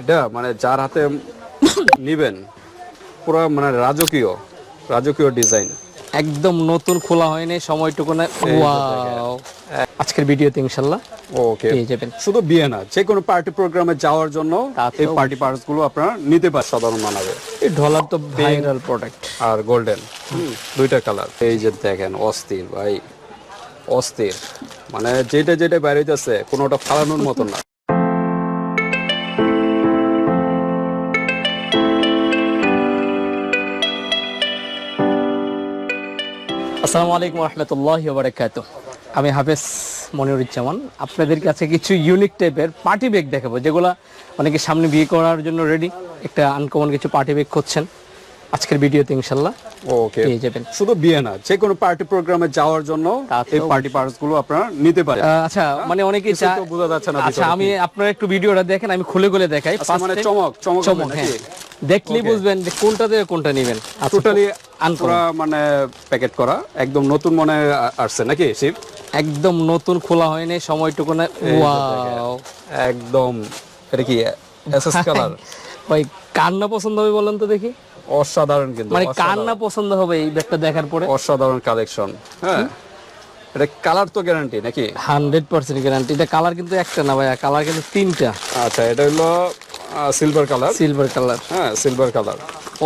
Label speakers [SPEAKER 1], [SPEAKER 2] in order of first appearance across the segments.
[SPEAKER 1] এটা মানে যার হাতে নিবেন পুরো মানে রাজকীয় রাজকীয় ডিজাইন।
[SPEAKER 2] একদম নতুন খোলা হয়নি সময়টুকু না ওয়াও আজকের ভিডিওতে ইনশাল্লাহ
[SPEAKER 1] ওকে
[SPEAKER 2] পেয়ে যাবেন।
[SPEAKER 1] শুধু বিয়ে না যে কোনো পার্টি প্রোগ্রামে যাওয়ার জন্য এই পার্টি পার্টসগুলো আপনারা নিতে পারেন সাধারণ মানাবে।
[SPEAKER 2] এই ডলার তো ভাইরাল প্রোডাক্ট
[SPEAKER 1] আর গোল্ডেন দুইটা কালার এই যে দেখেন অস্থির ভাই অস্থির। মানে যেটা যেটা বাইরে যাচ্ছে কোনোটা ফালানোর মতো না।
[SPEAKER 2] আসসালামু আলাইকুম রহমতুল্লাহ বারাকাত আমি হাফেজ মনিরুজ্জামান, আপনাদের কাছে কিছু ইউনিক টাইপের পার্টি ব্যাগ দেখাবো, যেগুলো অনেকে সামনে বিয়ে করার জন্য রেডি একটা আনকমন কিছু পার্টি ব্যাগ খুঁজছেন। আজকের ভিডিওতে ইনশাল্লাহ
[SPEAKER 1] ওকে
[SPEAKER 2] পেয়ে যাবেন।
[SPEAKER 1] শুধু বিয়ে না যে কোনো পার্টি প্রোগ্রামে যাওয়ার জন্য এই পার্টি পার্টসগুলো আপনারা নিতে পারেন।
[SPEAKER 2] আচ্ছা মানে অনেকেই চা-
[SPEAKER 1] তো বোঝা যাচ্ছে না
[SPEAKER 2] আচ্ছা আমি আপনারা একটু ভিডিওটা দেখেন আমি খুলে খুলে দেখাই।
[SPEAKER 1] আচ্ছা, মানে চমক চমক
[SPEAKER 2] চমক হ্যাঁ? দেখলেই বুঝবেন যে কোনটা দিয়ে কোনটা নেবেন।
[SPEAKER 1] Totally
[SPEAKER 2] uncommon.
[SPEAKER 1] পুরা মানে প্যাকেট করা একদম নতুন মনে আসছে নাকি শিব?
[SPEAKER 2] একদম নতুন খোলা হয়নি সময়টুকু না ওয়াও
[SPEAKER 1] একদম এটা কি এসএস কালার
[SPEAKER 2] ভাই কার না পছন্দ হবে বলেন তো দেখি।
[SPEAKER 1] অসাধারণ কিন্তু
[SPEAKER 2] মানে কার না পছন্দ হবে এই ব্যাগটা দেখার পরে?
[SPEAKER 1] অসাধারণ কালেকশন হ্যাঁ। এটা কালার তো গ্যারান্টি নাকি?
[SPEAKER 2] হান্ড্রেড পার্সেন্ট গ্যারান্টি এটা কালার কিন্তু একটা না ভাইয়া কালার কিন্তু তিনটা।
[SPEAKER 1] আচ্ছা এটা হলো সিলভার কালার
[SPEAKER 2] সিলভার কালার
[SPEAKER 1] হ্যাঁ সিলভার কালার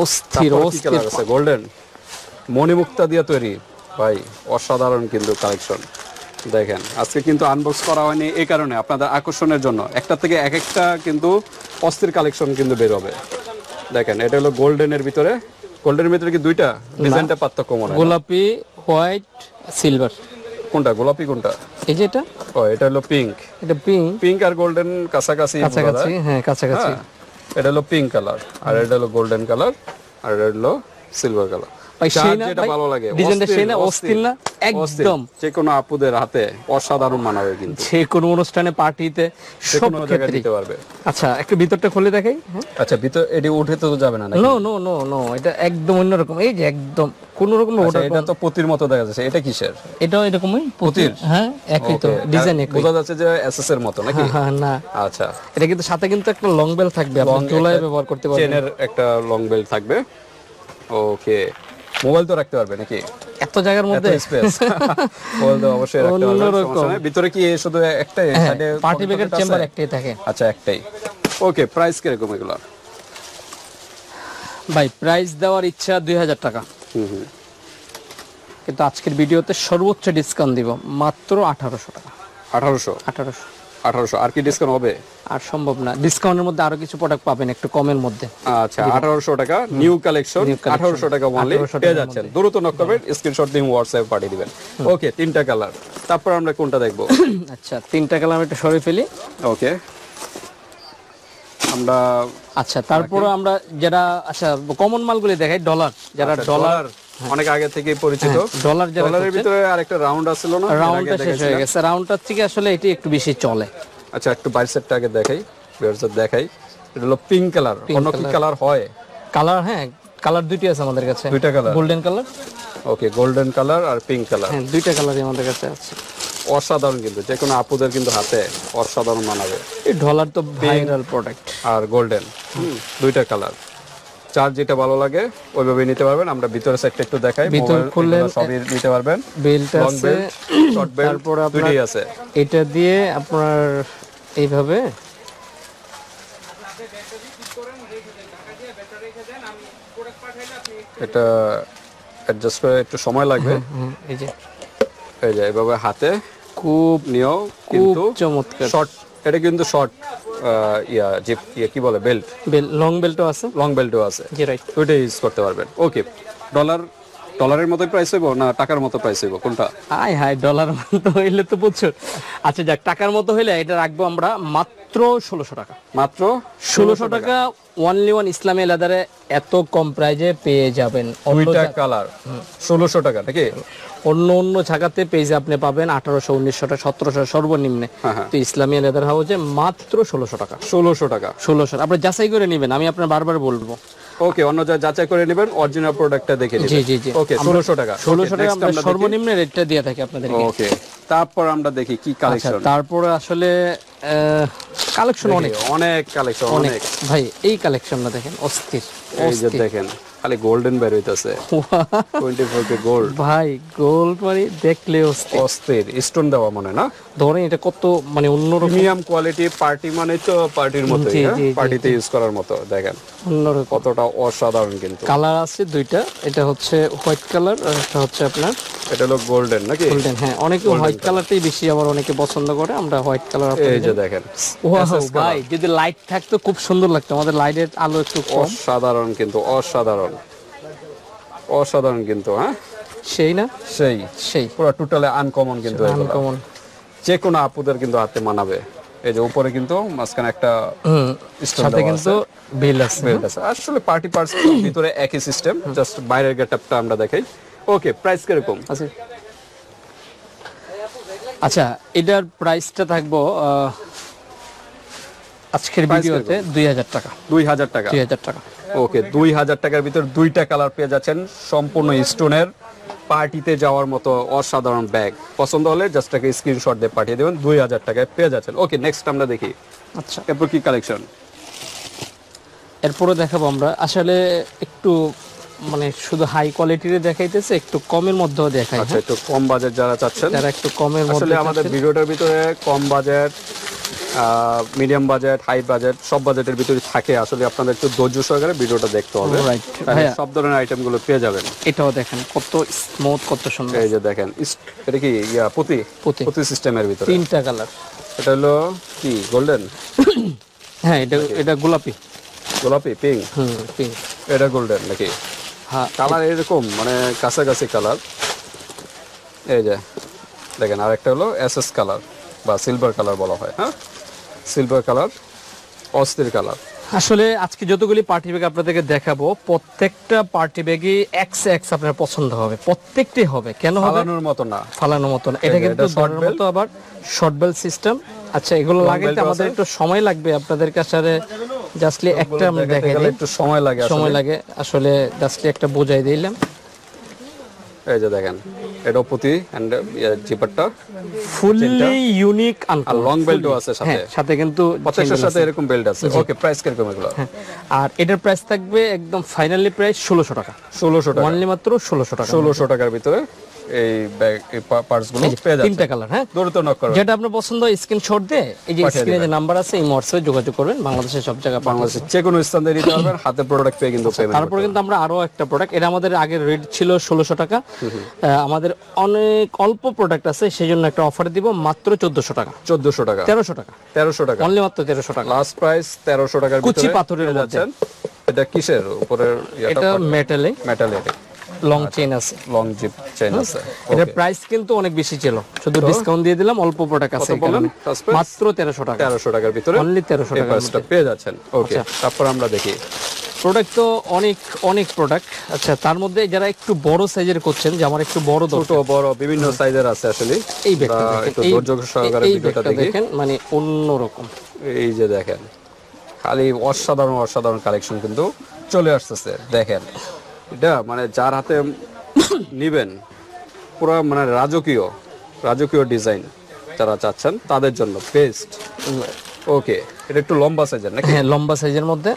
[SPEAKER 2] অস্থির অস্থির
[SPEAKER 1] আছে? গোল্ডেন মণিমুক্তা দিয়ে তৈরি। ভাই অসাধারণ কিন্তু কালেকশন দেখেন আজকে কিন্তু আনবক্স করা হয়নি এই কারণে আপনাদের আকর্ষণের জন্য। একটা থেকে এক একটা কিন্তু অস্থির কালেকশন কিন্তু বের হবে। দেখেন এটা হলো গোল্ডেনের ভিতরে। গোল্ডেনের ভিতরে কি দুইটা? ডিজাইনটা পার্থক্য মনে হয়
[SPEAKER 2] গোলাপি হোয়াইট সিলভার।
[SPEAKER 1] কোনটা? গোলাপি কোনটা?
[SPEAKER 2] এই যে এটা?
[SPEAKER 1] ও এটা হলো পিঙ্ক।
[SPEAKER 2] এটা পিঙ্ক।
[SPEAKER 1] পিঙ্ক আর গোল্ডেন কাছাকাছি বোঝা
[SPEAKER 2] কাছাকাছি। হ্যাঁ কাছাকাছি।
[SPEAKER 1] হ্যাঁ, এটা হলো পিঙ্ক কালার আর এটা হলো গোল্ডেন কালার আর এটা হলো সিলভার কালার।
[SPEAKER 2] ভাই সেই না
[SPEAKER 1] ভালো লাগে
[SPEAKER 2] ডিজাইনটা সেই না
[SPEAKER 1] অস্থির,
[SPEAKER 2] অস্থির না একদম।
[SPEAKER 1] যে কোনো আপুদের হাতে অসাধারণ মানাবে কিন্তু।
[SPEAKER 2] যে কোনো অনুষ্ঠানে পার্টিতে সব ক্ষেত্রে
[SPEAKER 1] দিতে পারবে।
[SPEAKER 2] আচ্ছা একটু ভিতরটা খুলে দেখাই। হ্যাঁ
[SPEAKER 1] আচ্ছা ভিতর এটি উঠে তো যাবে না
[SPEAKER 2] নো নো নো নো এটা একদম অন্যরকম। এই যে একদম কোন রকম ওটা
[SPEAKER 1] এটা তো পতির মতো দেখা যাচ্ছে। এটা কিসের?
[SPEAKER 2] এটাও এরকমই পুতির? হ্যাঁ একই তো ডিজাইন একই।
[SPEAKER 1] বোঝা যাচ্ছে যে এসএস এর মতো নাকি?
[SPEAKER 2] হ্যাঁ না।
[SPEAKER 1] আচ্ছা।
[SPEAKER 2] এটা কিন্তু সাথে কিন্তু একটা লং বেল থাকবে আপনি চুলায় ব্যবহার করতে পারবেন।
[SPEAKER 1] চেনের একটা লং বেল থাকবে। ওকে মোবাইল তো রাখতে পারবে নাকি?
[SPEAKER 2] এত জায়গার মধ্যে?
[SPEAKER 1] স্পেস মোবাইল তো অবশ্যই রাখতে পারবে। ভিতরে কি শুধু একটাই?
[SPEAKER 2] পার্টি ব্যাগের চেম্বার একটাই থাকে।
[SPEAKER 1] আচ্ছা একটাই। ওকে প্রাইস কীরকম এগুলো?
[SPEAKER 2] ভাই প্রাইস দেওয়ার ইচ্ছা দুই হাজার টাকা।
[SPEAKER 1] হুম হুম।
[SPEAKER 2] কিন্তু আজকের ভিডিওতে সর্বোচ্চ ডিসকাউন্ট দিব মাত্র আঠারোশো টাকা।
[SPEAKER 1] আঠারোশো?
[SPEAKER 2] আঠারোশো।
[SPEAKER 1] আঠারোশো। আর কি ডিসকাউন্ট হবে?
[SPEAKER 2] আর সম্ভব না। ডিসকাউন্টের মধ্যে আরও কিছু প্রোডাক্ট পাবেন একটু কমের মধ্যে।
[SPEAKER 1] আচ্ছা আঠারোশো টাকা নিউ কালেকশন আঠারোশো টাকা অনলি পেয়ে যাচ্ছেন। দ্রুত নক করবেন স্ক্রিনশট দিয়ে হোয়াটসঅ্যাপে পাঠিয়ে দিবেন। ওকে তিনটা কালার তারপর আমরা কোনটা দেখব?
[SPEAKER 2] আচ্ছা তিনটা কালার আমি একটু সরে ফেলি।
[SPEAKER 1] ওকে আমরা
[SPEAKER 2] আচ্ছা তারপরে আমরা যারা আচ্ছা কমন মালগুলি দেখাই ডলার যারা
[SPEAKER 1] আচ্ছা,
[SPEAKER 2] ডলার
[SPEAKER 1] ডলার অনেক আগে থেকে পরিচিত।
[SPEAKER 2] ডলার
[SPEAKER 1] ডলারের ভিতরে আরেকটা রাউন্ড না?
[SPEAKER 2] রাউন্ডটা শেষ হয়ে গেছে। রাউন্ডটার থেকে আসলে এটি একটু বেশি চলে।
[SPEAKER 1] আচ্ছা একটু বাইসেটটা আগে দেখাই বিয়ারসেট দেখাই। এটা হলো পিঙ্ক কালার অন্য কি কালার হয়?
[SPEAKER 2] কালার হ্যাঁ কালার দুইটি আছে আমাদের কাছে।
[SPEAKER 1] দুইটা colour
[SPEAKER 2] golden colour
[SPEAKER 1] okay golden colour আর পিঙ্ক কালার
[SPEAKER 2] হ্যাঁ দুইটা কালারই আমাদের কাছে আছে।
[SPEAKER 1] অসাধারণ কিন্তু যে কোনো আপুদের কিন্তু হাতে অসাধারণ মানাবে।
[SPEAKER 2] এই ডলার তো ভাইরাল প্রোডাক্ট
[SPEAKER 1] আর গোল্ডেন দুইটা কালার চার যেটা ভালো লাগে ওইভাবে নিতে পারবেন। আমরা ভিতরে সাইডটা একটু দেখাই
[SPEAKER 2] ভিতর খুললে-
[SPEAKER 1] সবই নিতে পারবেন।
[SPEAKER 2] বেলটা আছে
[SPEAKER 1] শর্ট বেল্ট
[SPEAKER 2] তারপরে আপনার
[SPEAKER 1] আছে।
[SPEAKER 2] এটা দিয়ে আপনার এইভাবে
[SPEAKER 1] এটা অ্যাডজাস্ট করে একটু সময় লাগবে।
[SPEAKER 2] এই যে।
[SPEAKER 1] এই যে এভাবে হাতে
[SPEAKER 2] খুব
[SPEAKER 1] নিয়েও
[SPEAKER 2] খুব
[SPEAKER 1] কিন্তু
[SPEAKER 2] চমৎকার।
[SPEAKER 1] শর্ট এটা কিন্তু শর্ট ইয়া যে ইয়া কি বলে বেল্ট
[SPEAKER 2] বেল লং বেল্টও আছে?
[SPEAKER 1] লং বেল্টও আছে।
[SPEAKER 2] জি রাইট
[SPEAKER 1] ওইটা ইউজ করতে পারবেন। ওকে ডলার ডলারের মতো প্রাইস হইব না টাকার মতো প্রাইস হইব? কোনটা?
[SPEAKER 2] আয় হায় ডলার মতো হইলে তো প্রচুর। আচ্ছা যাক টাকার মতো হইলে এটা রাখব আমরা মাত্র ষোলোশো টাকা।
[SPEAKER 1] মাত্র
[SPEAKER 2] ষোলোশো টাকা ওয়ানলি ওয়ান ইসলামী লেদারে এত কম প্রাইজে পেয়ে যাবেন।
[SPEAKER 1] দুইটা কালার ষোলোশো টাকা নাকি?
[SPEAKER 2] অন্য অন্য জায়গাতে পেজে আপনি পাবেন আঠারোশো উনিশশো টাকা সতেরোশো সর্বনিম্নে।
[SPEAKER 1] হ্যাঁ, হ্যাঁ।
[SPEAKER 2] তো ইসলামী লেদার হাউসে মাত্র ষোলোশো টাকা।
[SPEAKER 1] ষোলোশো টাকা।
[SPEAKER 2] ষোলোশো। আপনি যাচাই করে নেবেন আমি আপনার বারবার বলব।
[SPEAKER 1] ওকে অন্য যা যাচাই করে নেবেন অরিজিনাল প্রোডাক্টটা দেখে
[SPEAKER 2] জি
[SPEAKER 1] নেবেন।
[SPEAKER 2] জি জি।
[SPEAKER 1] ওকে ষোলোশো টাকা।
[SPEAKER 2] ষোলোশো টাকা আমরা সর্বনিম্ন রেটটা দিয়ে থাকি আপনাদেরকে।
[SPEAKER 1] ওকে তারপর আমরা দেখি কি
[SPEAKER 2] আচ্ছা
[SPEAKER 1] কালেকশন
[SPEAKER 2] তারপরে আসলে কালেকশন অনেক।
[SPEAKER 1] অনেক কালেকশন
[SPEAKER 2] অনেক।
[SPEAKER 1] অনেক।
[SPEAKER 2] ভাই এই কালেকশনটা দেখেন অস্থির
[SPEAKER 1] এই যে দেখেন। খালি গোল্ডেন বের হইতাছে। টোয়েন্টি ফোর কে গোল্ড
[SPEAKER 2] ভাই গোল্ড মানে দেখলে অস্থির।
[SPEAKER 1] অস্থির স্টোন দেওয়া মনে না?
[SPEAKER 2] ধরেন এটা কত মানে অন্যরকম
[SPEAKER 1] প্রিমিয়াম কোয়ালিটি পার্টি মানে তো পার্টির মতো পার্টিতে ইউজ করার মতো দেখেন।
[SPEAKER 2] অন্যরকম।
[SPEAKER 1] কতটা অসাধারণ কিন্তু।
[SPEAKER 2] কালার আছে দুইটা এটা হচ্ছে হোয়াইট কালার আর একটা হচ্ছে আপনার
[SPEAKER 1] এটা হলো গোল্ডেন নাকি?
[SPEAKER 2] গোল্ডেন হ্যাঁ। অনেকে হোয়াইট কালারটাই বেশি আবার অনেকে পছন্দ করে আমরা হোয়াইট কালার
[SPEAKER 1] এই যে দেখেন
[SPEAKER 2] ভাই যদি লাইট থাকতো খুব সুন্দর লাগতো। আমাদের লাইটের আলো একটু কম।
[SPEAKER 1] অসাধারণ কিন্তু অসাধারণ। অসাধারণ কিন্তু হ্যাঁ?
[SPEAKER 2] সেই না?
[SPEAKER 1] সেই।
[SPEAKER 2] সেই।
[SPEAKER 1] পুরো টোটালি আনকমন কিন্তু।
[SPEAKER 2] আনকমন
[SPEAKER 1] যে কোনো আপুদের কিন্তু হাতে মানাবে। এই যে উপরে কিন্তু মাঝখানে একটা
[SPEAKER 2] সাথে কিন্তু বিল আছে।
[SPEAKER 1] আসলে পার্টি পার্টস ভিতরে একই সিস্টেম জাস্ট বাইরের গেটআপটা আমরা দেখাই। ওকে প্রাইস কীরকম?
[SPEAKER 2] আছে। আচ্ছা এটার প্রাইসটা থাকব আজকের ভিডিওতে দুই হাজার টাকা।
[SPEAKER 1] দুই হাজার টাকা।
[SPEAKER 2] দুই হাজার টাকা।
[SPEAKER 1] ওকে দুই হাজার টাকার ভিতর দুইটা কালার পেয়ে যাচ্ছেন। সম্পূর্ণ স্টোনের পার্টিতে যাওয়ার মতো অসাধারণ ব্যাগ পছন্দ হলে জাস্ট একটা স্ক্রিনশট দিয়ে পাঠিয়ে দেবেন দুই হাজার টাকায় পেয়ে যাচ্ছেন। ওকে নেক্সট আমরা দেখি।
[SPEAKER 2] আচ্ছা।
[SPEAKER 1] এরপর কি কালেকশন
[SPEAKER 2] এরপরে দেখাবো আমরা। আসলে একটু মানে শুধু হাই কোয়ালিটির দেখাইতেছে একটু কমের মধ্যেও দেখাই
[SPEAKER 1] আচ্ছা একটু কম বাজেট যারা চাচ্ছেন
[SPEAKER 2] যারা একটু কমের মধ্যে
[SPEAKER 1] আসলে
[SPEAKER 2] আমাদের
[SPEAKER 1] ভিডিওটার ভিতরে কম budget medium budget high budget সব বাজেটের ভিতরে থাকে। আসলে আপনাদের একটু ধৈর্য সহকারে ভিডিওটা দেখতে হবে। সব ধরনের আইটেমগুলো পেয়ে যাবেন।
[SPEAKER 2] এটাও দেখেন কত স্মুথ কত সুন্দর।
[SPEAKER 1] এই যে দেখেন এটা কি ইয়া পুঁতি?
[SPEAKER 2] পুঁতি।
[SPEAKER 1] পুঁতি সিস্টেমের ভিতরে।
[SPEAKER 2] তিনটা কালার
[SPEAKER 1] এটা হলো কি গোল্ডেন
[SPEAKER 2] হ্যাঁ এটা এটা গোলাপি।
[SPEAKER 1] গোলাপি পিঙ্ক
[SPEAKER 2] হুম পিঙ্ক
[SPEAKER 1] এটা গোল্ডেন নাকি?
[SPEAKER 2] হ্যাঁ
[SPEAKER 1] কালার এরকম মানে কাছাকাছি কালার এই যে দেখেন আর একটা হলো এসএস কালার বা সিলভার কালার বলা হয় হ্যাঁ? সিলভার কালার অস্থির কালার
[SPEAKER 2] আসলে আজকে যতগুলি পার্টি ব্যাগ আপনাদেরকে দেখাবো প্রত্যেকটা পার্টি ব্যাগই এক্স এক্স আপনার পছন্দ হবে। প্রত্যেকটি হবে। কেন হবে?
[SPEAKER 1] ফালানোর মতো না।
[SPEAKER 2] ফালানোর এটা কিন্তু
[SPEAKER 1] এটা short
[SPEAKER 2] ধরার মতো আবার শর্ট বেল সিস্টেম আচ্ছা এগুলো লাগাইতে আমাদের একটু সময় লাগবে আপনাদের কাছে জাস্টলি একটা আমরা দেখাই দিই।
[SPEAKER 1] একটু সময় লাগে
[SPEAKER 2] সময় লাগে। আসলে জাস্টলি একটা বোঝাই দিলাম।
[SPEAKER 1] এই যে দেখেন এটা পুঁতি এন্ড জিপারটা
[SPEAKER 2] ফুললি ইউনিক
[SPEAKER 1] আর লং বেল্টও আছে সাথে।
[SPEAKER 2] হ্যাঁ সাথে কিন্তু
[SPEAKER 1] প্রত্যেকটার সাথে এরকম বেল্ট আছে। ওকে প্রাইস কীরকম এগুলো?
[SPEAKER 2] হ্যাঁ, আর এটার প্রাইস থাকবে একদম ফাইনালি প্রাইস ষোলোশো টাকা।
[SPEAKER 1] ষোলোশো টাকা।
[SPEAKER 2] অনলি মাত্র ষোলোশো টাকা।
[SPEAKER 1] ষোলোশো টাকার ভিতরে। এই ব্যাগ এই পার্টসগুলো পেয়ে যাচ্ছে
[SPEAKER 2] তিনটা কালার হ্যাঁ?
[SPEAKER 1] দ্রুত নক করো
[SPEAKER 2] যেটা আপনার পছন্দ স্ক্রিনশট দিয়ে এই যে স্ক্রিনে যে নাম্বার আছে এই হোয়াটসঅ্যাপে যোগাযোগ করবেন। বাংলাদেশের সব জায়গায় পাঠাবো।
[SPEAKER 1] বাংলাদেশের যে কোনো স্থান দিয়ে নিতে পারবেন হাতে প্রোডাক্ট পেয়ে কিন্তু
[SPEAKER 2] তারপরে কিন্তু আমরা আরও একটা প্রোডাক্ট এটা আমাদের আগের রেট ছিল ষোলোশো টাকা। আমাদের অনেক অল্প প্রোডাক্ট আছে সেই জন্য একটা অফার দিব মাত্র চোদ্দশো টাকা।
[SPEAKER 1] চোদ্দশো টাকা।
[SPEAKER 2] তেরোশো টাকা।
[SPEAKER 1] তেরোশো টাকা।
[SPEAKER 2] অনলি মাত্র তেরোশো টাকা।
[SPEAKER 1] লাস্ট প্রাইস তেরোশো টাকার
[SPEAKER 2] কুচি পাথরের মধ্যে।
[SPEAKER 1] এটা কিসের? উপরের
[SPEAKER 2] এটা মেটালে
[SPEAKER 1] মেটালের
[SPEAKER 2] লং চেইন আছে।
[SPEAKER 1] লং জিপ চেইন আছে।
[SPEAKER 2] প্রাইস কিন্তু অনেক বেশি ছিল। শুধু ডিসকাউন্ট দিয়ে দিলাম অল্প প্রোডাক্ট আছে। মাত্র তেরোশো টাকা।
[SPEAKER 1] তেরোশো টাকার ভিতরে
[SPEAKER 2] অনলি তেরোশো
[SPEAKER 1] এই
[SPEAKER 2] টাকা
[SPEAKER 1] প্রাইসটা পেয়ে যাচ্ছেন। ওকে তারপর আমরা দেখি।
[SPEAKER 2] প্রোডাক্ট তো অনেক অনেক প্রোডাক্ট আচ্ছা তার মধ্যে যারা একটু বড় সাইজের করছেন যে আমার একটু বড়
[SPEAKER 1] ছোট বড় বিভিন্ন সাইজের আছে আসলে
[SPEAKER 2] এই ব্যাগটা দেখেন।
[SPEAKER 1] একটু
[SPEAKER 2] এই-
[SPEAKER 1] ধৈর্য সহকারে ভিডিওটা
[SPEAKER 2] দেখেন মানে অন্যরকম।
[SPEAKER 1] এই যে দেখেন খালি অসাধারণ অসাধারণ কালেকশন কিন্তু চলে আসতেছে। দেখেন এটা মানে যার হাতে নিবেন পুরো মানে রাজকীয় রাজকীয় ডিজাইন যারা চাচ্ছেন তাদের জন্য বেস্ট ওকে এটা একটু লম্বা সাইজের নাকি?
[SPEAKER 2] হ্যাঁ লম্বা সাইজের মধ্যে।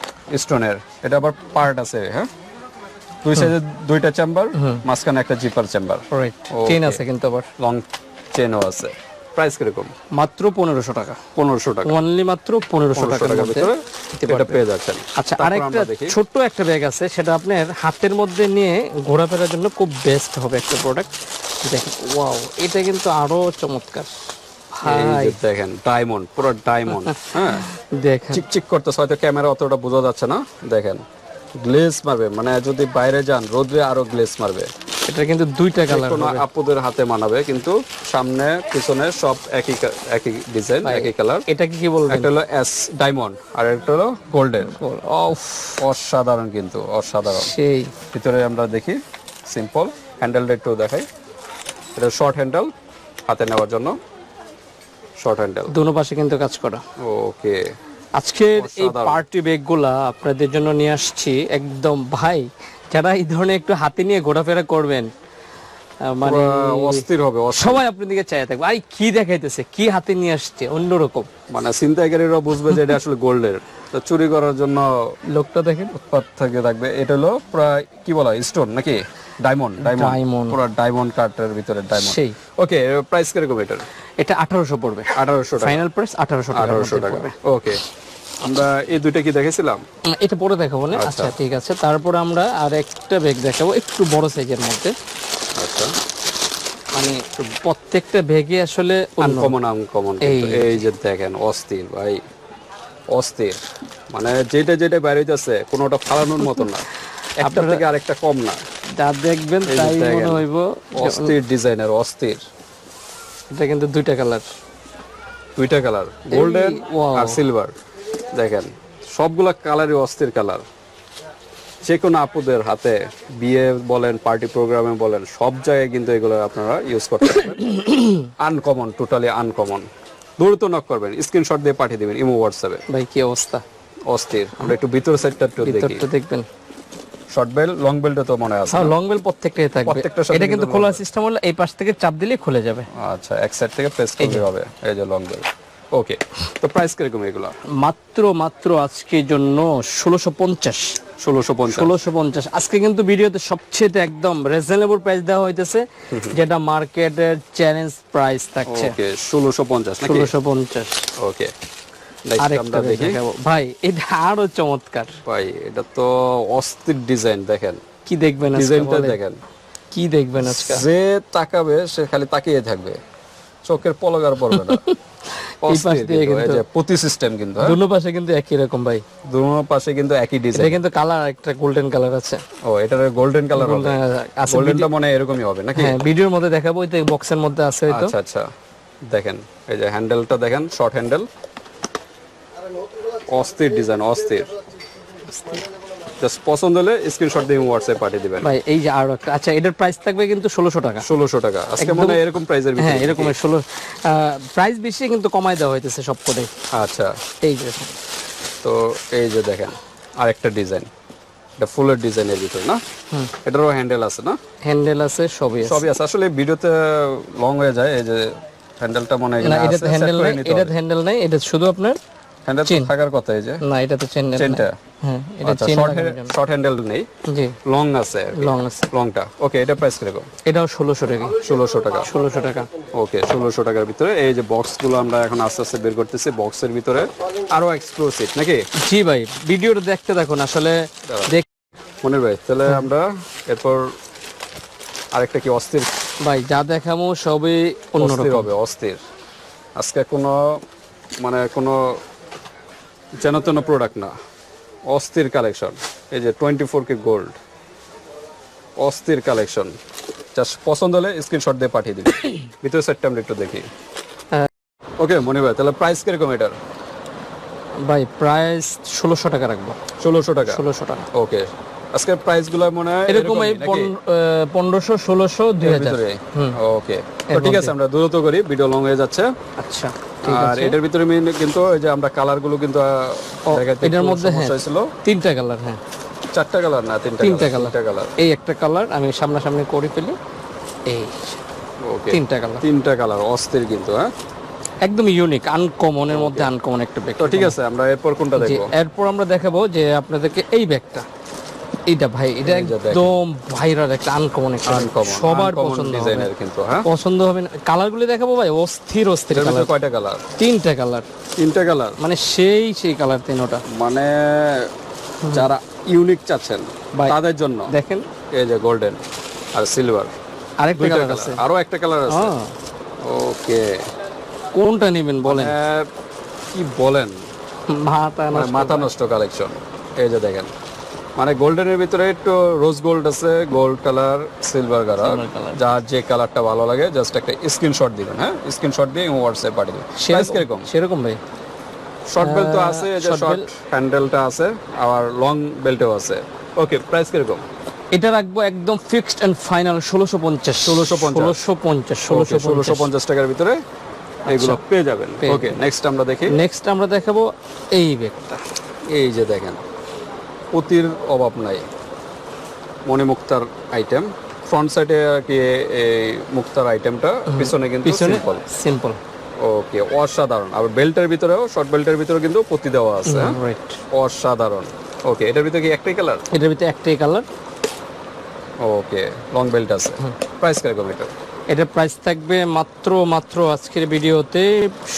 [SPEAKER 1] স্টোনের এটা আবার পার্ট আছে হ্যাঁ? দুই সাইজের দুইটা চেম্বার মাঝখানে একটা জিপার চেম্বার
[SPEAKER 2] রাইট. চেন আছে কিন্তু আবার।
[SPEAKER 1] লং চেনও আছে। প্রাইস কীরকম?
[SPEAKER 2] মাত্র পনেরোশো টাকা।
[SPEAKER 1] পনেরোশো টাকা।
[SPEAKER 2] অনলি মাত্র পনেরোশো টাকার মধ্যে
[SPEAKER 1] এটা পেয়ে যাচ্ছেন।
[SPEAKER 2] আচ্ছা আরেকটা ছোট্ট একটা ব্যাগ আছে সেটা আপনার হাতের মধ্যে নিয়ে ঘোরাফেরার জন্য খুব বেস্ট হবে একটা প্রোডাক্ট দেখেন ওয়াও এটা কিন্তু আরও চমৎকার।
[SPEAKER 1] দেখেন ডায়মন্ড পুরো ডায়মন্ড হ্যাঁ?
[SPEAKER 2] দেখেন।
[SPEAKER 1] চিকচিক করতেছে হয়তো ক্যামেরা অতটা বোঝা যাচ্ছে না। দেখেন গ্লেজ মারবে মানে যদি বাইরে যান রোদ্রে আরও গ্লেজ মারবে।
[SPEAKER 2] এটা কিন্তু দুইটা কালার
[SPEAKER 1] কোনো আপুদের হাতে মানাবে কিন্তু সামনে পিছনে সব একই একই ডিজাইন একই কালার
[SPEAKER 2] এটা কি কি বলবেন?
[SPEAKER 1] একটা হলো এস ডায়মন্ড আর একটা হলো গোল্ডেন
[SPEAKER 2] অফ
[SPEAKER 1] অসাধারণ কিন্তু অসাধারণ।
[SPEAKER 2] সেই।
[SPEAKER 1] ভিতরে আমরা দেখি সিম্পল হ্যান্ডেলটা একটু দেখাই। এটা শর্ট হ্যান্ডেল হাতে নেওয়ার জন্য শর্ট হ্যান্ডেল
[SPEAKER 2] দুনো পাশে কিন্তু কাজ করা।
[SPEAKER 1] ওকে
[SPEAKER 2] আজকের এই পার্টি ব্যাগগুলা আপনাদের জন্য নিয়ে আসছি। একদম ভাই যারা এই ধরনের একটু হাতে নিয়ে ঘোরাফেরা করবেন মানে
[SPEAKER 1] অস্থির হবে
[SPEAKER 2] সবাই আপনার দিকে চাই থাকবে। আরে কি দেখাইতেছে? কি হাতে নিয়ে আসছে? অন্যরকম।
[SPEAKER 1] মানে ছিনতাইকারীরা বুঝবে যে এটা আসলে গোল্ডের। তো চুরি করার জন্য
[SPEAKER 2] লোকটা দেখেন।
[SPEAKER 1] উৎপাত থেকে থাকবে। এটা হলো প্রায় কি বলা স্টোন নাকি? Diamond diamond. পুরো ডায়মন্ড কাটের ভিতরে ডায়মন্ড।
[SPEAKER 2] সেই।
[SPEAKER 1] ওকে প্রাইস কীরকম এটার?
[SPEAKER 2] এটা আঠারোশো পড়বে।
[SPEAKER 1] আঠারোশো টাকা।
[SPEAKER 2] ফাইনাল প্রাইস আঠারোশো টাকা
[SPEAKER 1] আঠারোশো টাকা। ওকে। আমরা এই দুইটা কি দেখেছিলাম?
[SPEAKER 2] এটা পরে দেখাবো না? আচ্ছা। ঠিক আছে। তারপরে আমরা আর একটা ব্যাগ দেখাবো একটু বড় সাইজের মধ্যে।
[SPEAKER 1] আচ্ছা।
[SPEAKER 2] মানে প্রত্যেকটা ব্যাগে আসলে
[SPEAKER 1] আনকমন আনকমন
[SPEAKER 2] এই
[SPEAKER 1] যে। দেখেন অস্থির ভাই অস্থির। মানে যেটা যেটা বাইরে যাচ্ছে কোনোটা ফালানোর মতো না। একটা থেকে আরেকটা কম না।
[SPEAKER 2] যা দেখবেন তাই মনে হইব
[SPEAKER 1] অস্থির ডিজাইনের অস্থির।
[SPEAKER 2] এটা কিন্তু দুইটা কালার
[SPEAKER 1] দুইটা কালার গোল্ডেন. আর সিলভার দেখেন সবগুলা কালারই অস্থির কালার যে কোনো আপুদের হাতে বিয়ে বলেন পার্টি প্রোগ্রামে বলেন সব জায়গায় কিন্তু এগুলো আপনারা ইউজ করতে আনকমন টোটালি আনকমন দ্রুত নক করবেন স্ক্রিনশট দিয়ে পাঠিয়ে দিবেন ইমো হোয়াটসঅ্যাপে
[SPEAKER 2] ভাই কি অবস্থা?
[SPEAKER 1] অস্থির। আমরা একটু ভিতর সাইডটা একটু দেখি।
[SPEAKER 2] ভিতরটা দেখবেন।
[SPEAKER 1] শর্ট বেল লং বেলটা তো মনে আছে
[SPEAKER 2] হ্যাঁ লং বেল প্রত্যেকটাই থাকবে।
[SPEAKER 1] প্রত্যেকটার সাথে
[SPEAKER 2] এটা কিন্তু খোলা সিস্টেম হলো এই পাশ থেকে চাপ দিলে খুলে যাবে।
[SPEAKER 1] আচ্ছা এক সাইড থেকে প্রেস করতে হবে এই যে লং বেল ওকে তো প্রাইস কীরকম এগুলো?
[SPEAKER 2] মাত্র মাত্র আজকের জন্য ষোলোশো পঞ্চাশ।
[SPEAKER 1] ষোলোশো পঞ্চাশ।
[SPEAKER 2] ষোলোশো পঞ্চাশ। আজকে কিন্তু ভিডিওতে সবচেয়ে একদম রিজনেবল প্রাইস দেওয়া হইতেছে যেটা মার্কেটের চ্যালেঞ্জ প্রাইস থাকছে।
[SPEAKER 1] ওকে ষোলোশো পঞ্চাশ
[SPEAKER 2] ষোলোশো পঞ্চাশ।
[SPEAKER 1] ওকে
[SPEAKER 2] আরেকটা দেখাবো। ভাই এটা আরও চমৎকার।
[SPEAKER 1] ভাই এটা তো অস্থির ডিজাইন দেখেন।
[SPEAKER 2] কি দেখবেন
[SPEAKER 1] ডিজাইনটা দেখেন।
[SPEAKER 2] কি দেখবেন আজকে?
[SPEAKER 1] যে তাকাবে সে খালি তাকিয়ে থাকবে। চোখের পলক আর পড়বে না। অস্থির
[SPEAKER 2] দিয়ে
[SPEAKER 1] কিন্তু, প্রতি সিস্টেম কিন্তু হ্যাঁ?
[SPEAKER 2] দুনো পাশে কিন্তু একই রকম ভাই।
[SPEAKER 1] দুনো পাশে কিন্তু একই
[SPEAKER 2] এটা
[SPEAKER 1] ডিজাইন
[SPEAKER 2] কিন্তু কালার একটা গোল্ডেন কালার আছে।
[SPEAKER 1] ও এটার গোল্ডেন কালার হবে। গোল্ডেনটা মনে হয় এরকমই হবে নাকি?
[SPEAKER 2] হ্যাঁ ভিডিওর মধ্যে দেখাবো ওই বক্সের মধ্যে আছে হয়তো
[SPEAKER 1] আচ্ছা আচ্ছা। দেখেন এই যে হ্যান্ডেলটা দেখেন শর্ট হ্যান্ডেল অস্থির ডিজাইন অস্থির। জাস্ট পছন্দ হলে স্ক্রিনশট দিয়ে হোয়াটসঅ্যাপ পাঠিয়ে দিবেন।
[SPEAKER 2] ভাই এই যে আরও একটা আচ্ছা এটার প্রাইস থাকবে কিন্তু ষোলোশো টাকা।
[SPEAKER 1] ষোলোশো টাকা। আজকে মনে হয় এরকম প্রাইসের
[SPEAKER 2] হ্যাঁ এরকম ষোলো প্রাইস বেশি কিন্তু কমাই দেওয়া হইতেছে সব করে
[SPEAKER 1] আচ্ছা।
[SPEAKER 2] এই যে
[SPEAKER 1] তো এই যে দেখেন আরেকটা ডিজাইন এটা ফুলের ডিজাইনের ভিতর না? এটারও হ্যান্ডেল আছে না?
[SPEAKER 2] হ্যান্ডেল আছে সবই আছে।
[SPEAKER 1] সবই আছে। আসলে ভিডিওতে লং হয়ে যায় এই যে হ্যান্ডেলটা মনে হয়
[SPEAKER 2] এটা হ্যান্ডেল নাই এটা হ্যান্ডেল নাই এটা শুধু আপনার
[SPEAKER 1] হ্যান্ডেল থাকার কথা এই যে।
[SPEAKER 2] না এটা তো চেন
[SPEAKER 1] চেনটা
[SPEAKER 2] হ্যাঁ এটা চেন
[SPEAKER 1] শর্ট হ্যান্ডেল নেই।
[SPEAKER 2] জি।
[SPEAKER 1] লং আছে
[SPEAKER 2] লং আছে।
[SPEAKER 1] লংটা ওকে এটা প্রাইস কীরকম?
[SPEAKER 2] এটাও ষোলোশো টাকা।
[SPEAKER 1] ষোলোশো টাকা।
[SPEAKER 2] ষোলোশো টাকা।
[SPEAKER 1] ওকে ষোলোশো টাকার ভিতরে। এই যে বক্সগুলো আমরা এখন আস্তে আস্তে বের করতেছি বক্সের ভিতরে আরও এক্সক্লুসিভ নাকি?
[SPEAKER 2] জি ভাই ভিডিওটা দেখতে দেখুন আসলে দেখ
[SPEAKER 1] মনির ভাই তাহলে আমরা এরপর আরেকটা কি অস্থির?
[SPEAKER 2] ভাই যা দেখামো সবই অন্যরকম।
[SPEAKER 1] হবে অস্থির। আজকে কোনো মানে কোনো যেন তেন প্রোডাক্ট না। অস্থির কালেকশন এই যে টোয়েন্টি ফোর কে গোল্ড অস্থির কালেকশন জাস্ট পছন্দ হলে স্ক্রিনশট দিয়ে পাঠিয়ে দিবি। ভিতরে সেটটা আমরা একটু দেখি। ওকে মনি ভাই তাহলে প্রাইস কীরকম এটার?
[SPEAKER 2] ভাই প্রাইস ষোলোশো টাকা রাখব।
[SPEAKER 1] ষোলোশো টাকা?
[SPEAKER 2] ষোলোশো টাকা।
[SPEAKER 1] ওকে আজকে প্রাইসগুলো মনে হয়
[SPEAKER 2] এরকম এই? পনেরোশো ষোলোশো দুই হাজার।
[SPEAKER 1] ওকে তো ঠিক আছে আমরা দ্রুত করি। ভিডিও লং হয়ে যাচ্ছে।
[SPEAKER 2] আচ্ছা।
[SPEAKER 1] আর এটার ভিতরে মেইন কিন্তু ওই যে আমরা কালারগুলো কিন্তু
[SPEAKER 2] এটার মধ্যে হ্যাঁ। তিনটা কালার হ্যাঁ।
[SPEAKER 1] চারটা কালার না তিনটা
[SPEAKER 2] তিনটা
[SPEAKER 1] কালার তিনটা কালার
[SPEAKER 2] এই একটা কালার আমি সামনাসামনি করে ফেলি। এই
[SPEAKER 1] ওকে
[SPEAKER 2] তিনটা কালার
[SPEAKER 1] তিনটা কালার অস্থির কিন্তু হ্যাঁ?
[SPEAKER 2] একদম ইউনিক আনকমনের মধ্যে আনকমন একটা ব্যাগ
[SPEAKER 1] তো ঠিক আছে আমরা এরপর কোনটা দেখব?
[SPEAKER 2] এরপর আমরা দেখাবো যে আপনাদেরকে এই ব্যাগটা এইটা ভাই এটা। একদম ভাইরাল একটা আনকমন একটা।
[SPEAKER 1] আনকমন
[SPEAKER 2] সবার পছন্দ
[SPEAKER 1] ডিজাইনের কিন্তু হ্যাঁ?
[SPEAKER 2] পছন্দ হবে না। কালার গুলি দেখাবো ভাই অস্থির অস্থির কালার
[SPEAKER 1] কয়টা কালার
[SPEAKER 2] তিনটা কালার
[SPEAKER 1] তিনটা কালার
[SPEAKER 2] মানে সেই সেই কালার তিনোটা
[SPEAKER 1] মানে যারা ইউনিক চাচ্ছেন। তাদের জন্য।
[SPEAKER 2] দেখেন।
[SPEAKER 1] এই যে গোল্ডেন আর সিলভার
[SPEAKER 2] আরেকটা কালার আছে।
[SPEAKER 1] আরও একটা কালার আছে।
[SPEAKER 2] হ্যাঁ,
[SPEAKER 1] ওকে।
[SPEAKER 2] কোনটা নেবেন বলেন?
[SPEAKER 1] আহ, কি বলেন?
[SPEAKER 2] মাথা
[SPEAKER 1] মানে মাথা নষ্ট কালেকশন এই যে দেখেন। মানে গোল্ডেনের ভিতরে একটু রোজ গোল্ড আছে গোল্ড কালার সিলভার কালার যার যে কালারটা ভালো লাগে জাস্ট একটা স্ক্রিনশট দিবেন হ্যাঁ? স্ক্রিনশট দিয়ে হোয়াটসঅ্যাপ পাঠিয়ে দিবেন প্রাইস কীরকম?
[SPEAKER 2] সেরকম ভাই।
[SPEAKER 1] শর্ট বেল্ট তো আছে যে শর্ট হ্যান্ডেলটা আছে আর লং বেল্টও আছে। ওকে প্রাইস কীরকম?
[SPEAKER 2] এটা রাখব একদম ফিক্সড এন্ড ফাইনাল ষোলোশো পঞ্চাশ।
[SPEAKER 1] 1650
[SPEAKER 2] ষোলোশো পঞ্চাশ ষোলোশো
[SPEAKER 1] ষোলোশো পঞ্চাশ। টাকার ভিতরে এগুলো পেয়ে যাবেন। ওকে নেক্সট আমরা দেখি।
[SPEAKER 2] নেক্সট আমরা দেখাবো এই ব্যাগটা
[SPEAKER 1] এই যে দেখেন। পুতির অভাব নাই। মনে মুক্তার আইটেম ফ্রন্ট সাইডে আর কি এই মুক্তার আইটেমটা পিছনে কিন্তু সিম্পল
[SPEAKER 2] সিম্পল
[SPEAKER 1] ওকে অসাধারণ। আবার বেল্টের ভিতরেও শর্ট বেল্টের ভিতরে কিন্তু পত্তি দেওয়া আছে হ্যাঁ?
[SPEAKER 2] রাইট
[SPEAKER 1] অসাধারণ। ওকে এটার ভিতরে কি একটাই কালার
[SPEAKER 2] এটার ভিতরে একটাই কালার
[SPEAKER 1] ওকে লং বেল্ট আছে। প্রাইস কীরকম এটা
[SPEAKER 2] এটার প্রাইস থাকবে মাত্র মাত্র আজকের ভিডিওতে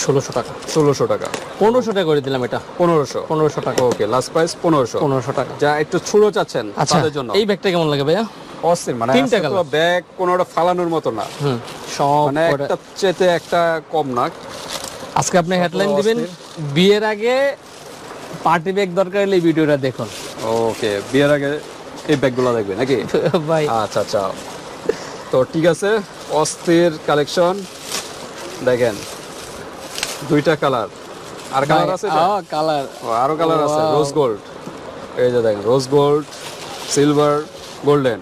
[SPEAKER 2] ষোলোশো টাকা।
[SPEAKER 1] ষোলোশো টাকা।
[SPEAKER 2] পনেরোশো টাকা করে দিলাম এটা।
[SPEAKER 1] পনেরোশো।
[SPEAKER 2] পনেরোশো টাকা
[SPEAKER 1] ওকে লাস্ট প্রাইস পনেরোশো।
[SPEAKER 2] পনেরোশো টাকা।
[SPEAKER 1] যা একটু ছুড়ো চাচ্ছেন
[SPEAKER 2] আচ্ছা
[SPEAKER 1] জন্য।
[SPEAKER 2] এই ব্যাগটা কেমন লাগে ভাইয়া?
[SPEAKER 1] অস্থির মানে
[SPEAKER 2] তিনটা
[SPEAKER 1] আজকে ব্যাগ কোনোটা ফালানোর মতো না।
[SPEAKER 2] সব
[SPEAKER 1] মানে একটা চেতে একটা কম না।
[SPEAKER 2] আজকে আপনি হেডলাইন দিবেন। বিয়ের আগে পার্টি ব্যাগ দরকার হলে ভিডিওটা দেখুন।
[SPEAKER 1] ওকে বিয়ের আগে এই ব্যাগ ব্যাগগুলো দেখবে নাকি?
[SPEAKER 2] ভাই।
[SPEAKER 1] আচ্ছা আচ্ছা। তো ঠিক আছে অস্থির কালেকশন। দেখেন দুইটা কালার। আর কালার আছে?
[SPEAKER 2] কালার।
[SPEAKER 1] আরও কালার আছে রোজ গোল্ড এই যে দেখেন রোজ গোল্ড সিলভার গোল্ডেন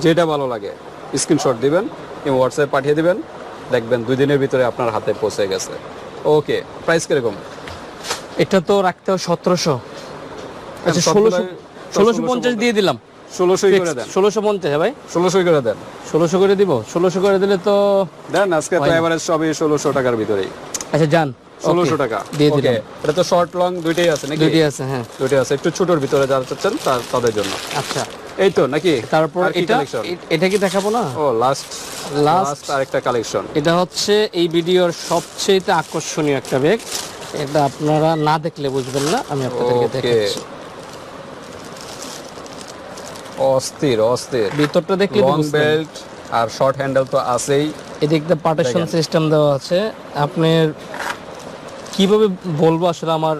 [SPEAKER 1] যেটা ভালো লাগে স্ক্রিনশট দিবেন এবং হোয়াটসঅ্যাপ পাঠিয়ে দিবেন। দেখবেন দুই দিনের ভিতরে আপনার হাতে পৌঁছে গেছে। ওকে প্রাইস কীরকম?
[SPEAKER 2] এটা তো রাখতে হবে সতেরোশো। আচ্ছা
[SPEAKER 1] সবগুলাই-
[SPEAKER 2] ষোলোশো ষোলোশো পঞ্চাশ দিয়ে দিলাম।
[SPEAKER 1] ষোলোশোই করে দেন।
[SPEAKER 2] ষোলোশো পঞ্চাশ ভাই।
[SPEAKER 1] ষোলোশোই করে দেন।
[SPEAKER 2] ষোলোশো করে দিব। ষোলোশো করে দিলে তো
[SPEAKER 1] দেন আজকে তো এভারেজ সবই ষোলোশো টাকার ভিতরেই।
[SPEAKER 2] আচ্ছা যান।
[SPEAKER 1] ষোলোশো টাকা।
[SPEAKER 2] দিয়ে দিলাম।
[SPEAKER 1] এটা তো শর্ট লং দুইটাই আছে নাকি?
[SPEAKER 2] দুইটি আছে হ্যাঁ।
[SPEAKER 1] দুইটাই আছে। একটু ছোটর ভিতরে যারা চাচ্ছেন তাদের জন্য।
[SPEAKER 2] আচ্ছা।
[SPEAKER 1] এই তো নাকি?
[SPEAKER 2] তারপর এটা এটা কি দেখাবো না?
[SPEAKER 1] ও লাস্ট
[SPEAKER 2] Last-
[SPEAKER 1] লাস্ট আরেকটা কালেকশন
[SPEAKER 2] এটা হচ্ছে এই ভিডিওর সবচেয়ে আকর্ষণীয় একটা ব্যাগ এটা আপনারা না দেখলে বুঝবেন না আমি আপনাদেরকে দেখাচ্ছি।
[SPEAKER 1] অস্থির অস্থির।
[SPEAKER 2] ভিতরটা দেখলে
[SPEAKER 1] লং বেল্ট আর শর্ট হ্যান্ডেল তো আছেই।
[SPEAKER 2] এদিক দিয়ে পার্টিশন সিস্টেম দেওয়া আছে। আপনার কীভাবে বলব আসলে আমার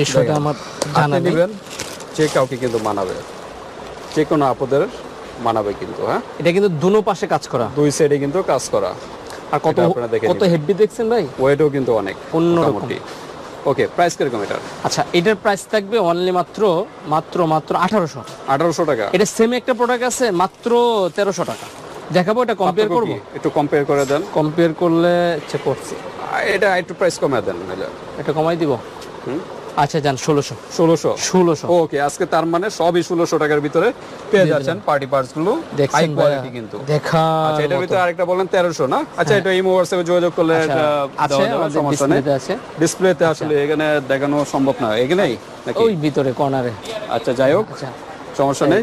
[SPEAKER 2] বিষয়টা আমার জানা
[SPEAKER 1] আপনি নেবেন যে কাউকে কিন্তু মানাবে। যে কোনো আপদের মানাবে কিন্তু হ্যাঁ?
[SPEAKER 2] এটা কিন্তু দুনো পাশে কাজ করা।
[SPEAKER 1] দুই সাইডে কিন্তু কাজ করা।
[SPEAKER 2] আর কত কত হেভি দেখছেন ভাই?
[SPEAKER 1] ওয়েটও কিন্তু অনেক
[SPEAKER 2] অন্যরকম।
[SPEAKER 1] ওকে প্রাইস কীরকম এটা?
[SPEAKER 2] আচ্ছা এটার প্রাইস থাকবে অনলি মাত্র মাত্র মাত্র আঠারোশো।
[SPEAKER 1] আঠারোশো টাকা।
[SPEAKER 2] এটা সেম একটা প্রোডাক্ট আছে মাত্র তেরোশো টাকা। দেখাবো এটা কম্পেয়ার করব?
[SPEAKER 1] একটু কম্পেয়ার করে দেন।
[SPEAKER 2] কম্পেয়ার করলে ইচ্ছে করছি।
[SPEAKER 1] এটা একটু প্রাইস কমে দেন
[SPEAKER 2] এটা কমাই দিব।
[SPEAKER 1] হুম?
[SPEAKER 2] আচ্ছা যান ষোলোশো।
[SPEAKER 1] ষোলোশো?
[SPEAKER 2] ষোলোশো।
[SPEAKER 1] ওকে আজকে তার মানে সবই ষোলোশো টাকার ভিতরে পেয়ে যাচ্ছেন পার্টি পার্টসগুলো। হাই
[SPEAKER 2] দেখছেন
[SPEAKER 1] কোয়ালিটি কিন্তু।
[SPEAKER 2] দেখা
[SPEAKER 1] আচ্ছা এটার ভিতরে আরেকটা বলেন তেরোশো না? আচ্ছা এটা ইমো হোয়াটসঅ্যাপে যোগাযোগ করলে
[SPEAKER 2] আছে
[SPEAKER 1] সমস্যা নেই।
[SPEAKER 2] ডিসপ্লেতে
[SPEAKER 1] আসলে এখানে দেখানো সম্ভব না এখানেই নাকি?
[SPEAKER 2] ওই ভিতরে কর্নারে
[SPEAKER 1] আচ্ছা যাই হোক
[SPEAKER 2] আচ্ছা।
[SPEAKER 1] সমস্যা নেই।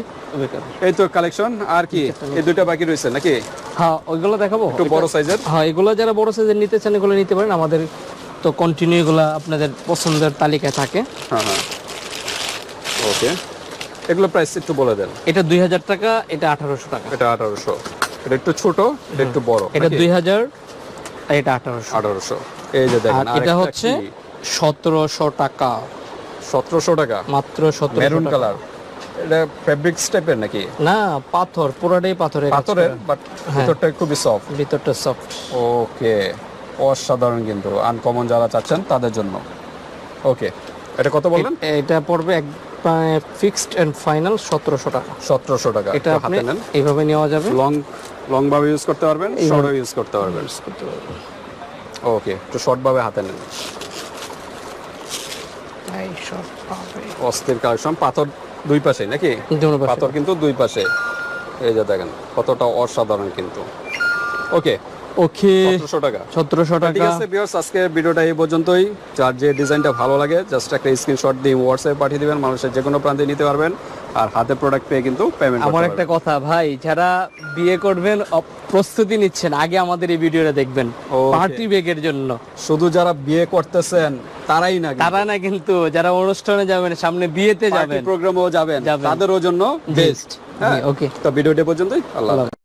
[SPEAKER 1] এই তো কালেকশন আর কি? এই দুইটা বাকি রয়েছে নাকি?
[SPEAKER 2] হ্যাঁ ওইগুলো দেখাবো।
[SPEAKER 1] একটু বড় সাইজের
[SPEAKER 2] হ্যাঁ এগুলো যারা বড় সাইজের নিতে চান এগুলো নিতে পারেন। আমাদের তো কন্টিনিউ এগুলো আপনাদের পছন্দের তালিকায় থাকে।
[SPEAKER 1] হ্যাঁ হ্যাঁ। ওকে এগুলো প্রাইস একটু বলে দেন।
[SPEAKER 2] এটা দুই হাজার টাকা এটা আঠারোশো টাকা।
[SPEAKER 1] এটা আঠারোশো। এটা একটু ছোট এটা একটু বড়
[SPEAKER 2] এটা দুই হাজার আর এটা আঠারোশো।
[SPEAKER 1] আঠারোশো। এই যে দেখেন
[SPEAKER 2] এটা হচ্ছে সতেরোশো টাকা।
[SPEAKER 1] সতেরোশো টাকা?
[SPEAKER 2] মাত্র সতেরো
[SPEAKER 1] মেরুন কালার এটা ফেব্রিক্স টাইপের নাকি?
[SPEAKER 2] না পাথর পুরাটাই পাথরের
[SPEAKER 1] পাথরের বাট ভিতরটা খুবই সফট
[SPEAKER 2] ভিতরটা সফট
[SPEAKER 1] ওকে অসাধারণ কিন্তু আনকমন যারা চাচ্ছেন তাদের জন্য। ওকে এটা কত বললেন?
[SPEAKER 2] এটা পড়বে এক ফিক্সড এন্ড ফাইনাল সতেরোশো টাকা।
[SPEAKER 1] সতেরোশো টাকা
[SPEAKER 2] এটা আপনি
[SPEAKER 1] হাতে নেন।
[SPEAKER 2] এইভাবে নেওয়া যাবে?
[SPEAKER 1] লং লং ভাবে ইউজ করতে পারবেন শর্টও ইউজ করতে পারবেন। ওকে একটু শর্ট ভাবে হাতে নেন। অস্থির কালেকশন পাথর দুই পাশে নাকি? পাথর কিন্তু দুই পাশে। এই যে দেখেন কতটা অসাধারণ কিন্তু। ওকে
[SPEAKER 2] ওকে
[SPEAKER 1] সতেরোশো টাকা।
[SPEAKER 2] সতেরোশো
[SPEAKER 1] ঠিক আছে ভিউয়ার্স আজকে ভিডিওটা এই পর্যন্তই। যার যে ডিজাইনটা ভালো লাগে জাস্ট একটা স্ক্রিনশট দিয়ে হোয়াটসঅ্যাপে পাঠিয়ে দিবেন মানুষের যে কোনো প্রান্তে নিতে পারবেন। আর হাতে প্রোডাক্ট পেয়ে কিন্তু পেমেন্ট
[SPEAKER 2] আমার একটা কথা ভাই যারা বিয়ে করবেন প্রস্তুতি নিচ্ছেন আগে আমাদের এই ভিডিওটা দেখবেন. পার্টি বেগের জন্য।
[SPEAKER 1] শুধু যারা বিয়ে করতেছেন তারাই না
[SPEAKER 2] তারা না কিন্তু যারা অনুষ্ঠানে যাবেন সামনে বিয়েতে যাবেন।
[SPEAKER 1] প্রোগ্রামেও যাবেন। তাদেরও জন্য বেস্ট হ্যাঁ?
[SPEAKER 2] ওকে
[SPEAKER 1] তো ভিডিওটা পর্যন্তই। আল্লাহ।